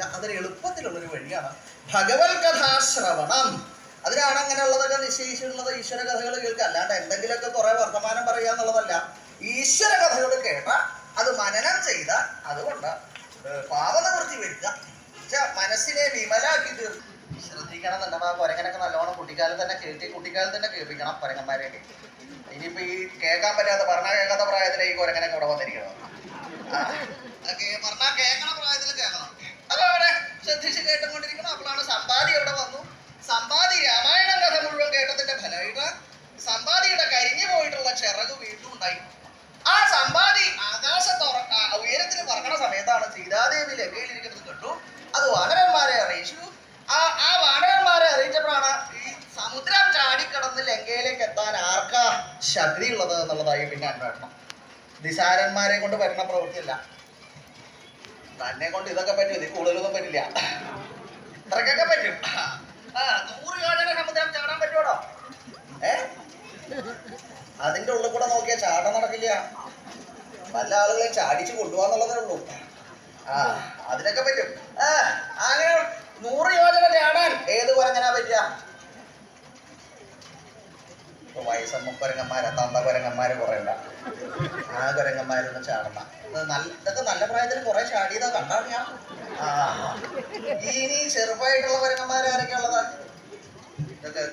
സാധിക്കില്ല അതൊരു എളുപ്പത്തിലുള്ളൊരു വഴിയാണ്. ഭഗവത് കഥാശ്രവണം അതിനാണ് അങ്ങനെയുള്ളതൊക്കെ നിശ്ചയിച്ചിട്ടുള്ളത്. ഈശ്വര കഥകൾ കേൾക്കുക. അല്ലാണ്ട് എന്തെങ്കിലുമൊക്കെ കുറെ വർത്തമാനം പറയുക എന്നുള്ളതല്ല. ഈശ്വര കഥകൾ കേട്ട അത് മനനം ചെയ്ത അതുകൊണ്ട് പാവനവൃത്തി ച്ച മനസ്സിനെ വിമലാക്കി തീർക്കും ശ്രദ്ധിക്കണം എന്നുണ്ടെങ്കിൽ ആ കുരങ്ങനൊക്കെ നല്ലോണം കുട്ടിക്കാലം തന്നെ കേട്ടി കുട്ടിക്കാലം തന്നെ കേൾപ്പിക്കണം കുരങ്ങന്മാരെയൊക്കെ. ഇനിയിപ്പോ ഈ കേൾക്കാൻ പറ്റാത്ത പറഞ്ഞാൽ കേൾക്കാത്ത പ്രായത്തിലെ ഈ കുരങ്ങനൊക്കെ ഇവിടെ വന്നിരിക്കണം പറഞ്ഞാൽ കേൾക്കണ പ്രായത്തിൽ കേൾക്കണം. ഫലമായിട്ട് സമ്പാദിയുടെ കരിഞ്ഞു പോയിട്ടുള്ള ചിറക് വീണ്ടും ഉണ്ടായി ആ സമ്പാദി ആകാശത്ത് ഉയരത്തിന് പറക്കണ സമയത്താണ് സീതാദേവി ലങ്കയിലിരിക്കുന്നത് കണ്ടു. അത് വാനരന്മാരെ അറിയിച്ചു. ആ ആ വാനരന്മാരെ അറിയിച്ചപ്പോഴാണ് ഈ സമുദ്രം ചാടിക്കടന്ന് ലങ്കയിലേക്ക് എത്താൻ ആർക്കാ ശക്തി ഉള്ളത് എന്നുള്ളതായി പിന്നെ അന്വേഷണം. നിസാരന്മാരെ കൊണ്ട് വരുന്ന പ്രവൃത്തിയല്ല. തന്നെ കൊണ്ട് ഇതൊക്കെ പറ്റും ഇതിൽ കൂടുതലൊന്നും പറ്റില്ല. ഇത്രക്കൊക്കെ പറ്റും. ആ നൂറ് യോജന സമുദ്രം ചാടാൻ പറ്റുമോ ഏ അതിന്റെ ഉള്ളിൽ കൂടെ നോക്കിയാൽ ചാട്ടം നടക്കില്ല. പല ആളുകളെ ചാടിച്ച് കൊണ്ടുപോകാന്നുള്ളതേ ഉള്ളൂ. ആ അതിനൊക്കെ പറ്റും. ആ അങ്ങനെ നൂറ് യോജന ചാടാൻ ഏത് പറഞ്ഞാ പറ്റുക? ഇപ്പൊ വയസ്സമ്മ കുരങ്ങന്മാരെ തന്ത കുരങ്ങന്മാര് കുറെ ഉണ്ടാവും ആ കുരങ്ങന്മാരൊന്നും ചാടണ്ട. നല്ല ഇതൊക്കെ നല്ല പ്രായത്തിൽ കുറെ ചാടിയതാ കണ്ടാണ് ഞാൻ ആ ഇനി ചെറുപ്പമായിട്ടുള്ള കുരങ്ങന്മാർ ആരൊക്കെ ഇതൊക്കെ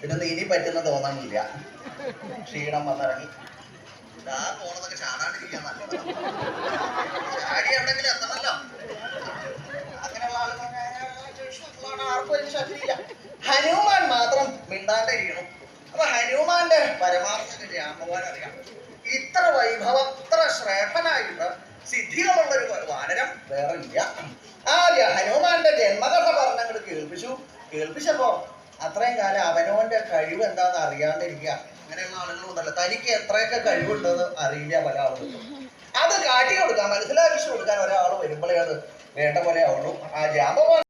പിന്നെ ഇനി പറ്റുന്ന തോന്നണില്ല. ക്ഷീണം വന്നിറങ്ങി. പോണതൊക്കെ ചാടാണ്ടിരിക്കാൻ എത്തണല്ലോ. ഹനുമാൻ മാത്രം മിണ്ടാണ്ട് ഇരിക്കണം. അപ്പൊ ഹനുമാന്റെ പരമാർത്ഥ രാമവാൻ അറിയാം. ഇത്ര വൈഭവം ഇത്ര ശ്രേഷ്ഠനായിട്ട് സിദ്ധികളുള്ള ഒരു വാനരം വേറെ ഇല്ല. ആദ്യ ഹനുമാന്റെ ജന്മകഥ പറഞ്ഞങ്ങൾ കേൾപ്പിച്ചു. കേൾപ്പിച്ചപ്പോ അത്രയും കാലം അവനോന്റെ കഴിവ് എന്താന്ന് അറിയാണ്ടിരിക്കുക. അങ്ങനെയുള്ള ആളുകളുണ്ടല്ലോ തനിക്ക് എത്രയൊക്കെ കഴിവുണ്ടെന്ന് അറിയില്ല പല ആളുകൾക്കും. അത് കാട്ടി കൊടുക്കാൻ മനസ്സിലാക്കി കൊടുക്കാൻ ഒരാൾ വരുമ്പോഴേ അത് വേണ്ട പോലെ ആവുള്ളൂ. ആ ജാമ്പവാൻ